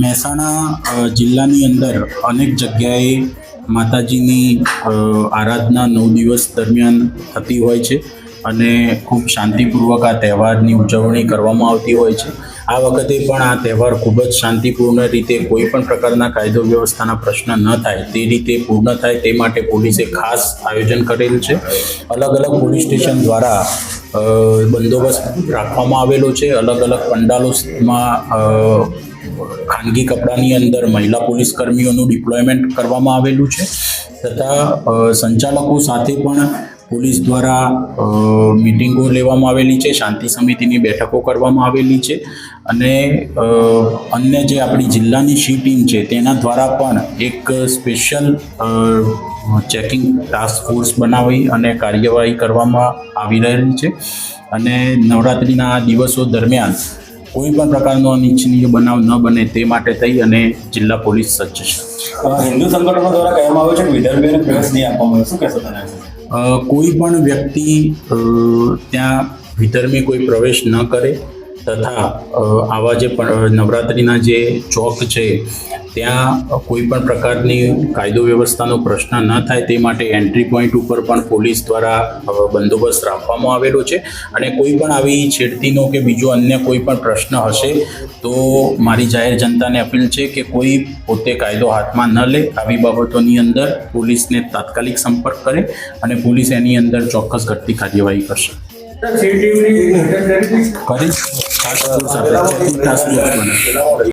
મહેસાણા જિલ્લાની અંદર અનેક જગ્યાએ માતાજીની આરાધના નવ દિવસ દરમિયાન થતી હોય છે અને ખૂબ શાંતિપૂર્વક આ તહેવારની ઉજવણી કરવામાં આવતી હોય છે. આ વખતે પણ આ તહેવાર ખૂબ જ શાંતિપૂર્ણ રીતે કોઈ પણ પ્રકારના કાયદો વ્યવસ્થાના પ્રશ્ન ન થાય, તે રીતે પૂર્ણ થાય તે માટે પોલીસે ખાસ આયોજન કરેલ છે. અલગ અલગ પોલીસ સ્ટેશન દ્વારા બંદોબસ્ત રાખવામાં આવેલો છે. અલગ અલગ પંડાલોમાં ખાનગી કપડાની અંદર મહિલા પોલીસ કર્મીઓનું ડિપ્લોયમેન્ટ કરવામાં આવેલું છે. તથા સંચાલકો સાથે પણ પોલીસ દ્વારા મિટિંગો લેવામાં આવેલી છે, શાંતિ સમિતિની બેઠકો કરવામાં આવેલી છે અને અન્ય જે આપણી જિલ્લાની સી ટીમ છે તેના દ્વારા પણ એક સ્પેશિયલ ચેકિંગ ટાસ્ક ફોર્સ બનાવી અને કાર્યવાહી કરવામાં આવી રહેલી છે અને નવરાત્રિના દિવસો દરમિયાન કોઈ પણ પ્રકારનો અનિચ્છનીય બનાવ ન બને તે માટે થઈ અને જિલ્લા પોલીસ સજ્જ છે. હિન્દુ સંગઠનો દ્વારા કહેવામાં આવ્યું છે કે વિદર્ભીઓને નહીં આપવામાં આવે. શું કહેશો તમે? કોઈ પણ વ્યક્તિ ત્યાં ભીતરમી કોઈ પ્રવેશ ન કરે. તથા આવા જે પણ નવરાત્રિના જે ચોક છે, ત્યાં કોઈ પણ પ્રકારની કાયદો વ્યવસ્થાનો પ્રશ્ન ન થાય તે માટે એન્ટ્રી પોઈન્ટ ઉપર પણ પોલીસ દ્વારા બંદોબસ્ત રાખવામાં આવેલો છે. અને કોઈ પણ આવી છેડતીનો કે બીજો અન્ય કોઈ પણ પ્રશ્ન હશે, તો મારી જાહેર જનતાને અપીલ છે કે કોઈ પોતે કાયદો હાથમાં ન લે. આવી બાબતોની અંદર પોલીસને તાત્કાલિક સંપર્ક કરે અને પોલીસ એની અંદર ચોક્કસ ઘટતી કાર્યવાહી કરશે. કરી ખાસ કરીને આપણે checking task force બનાવી.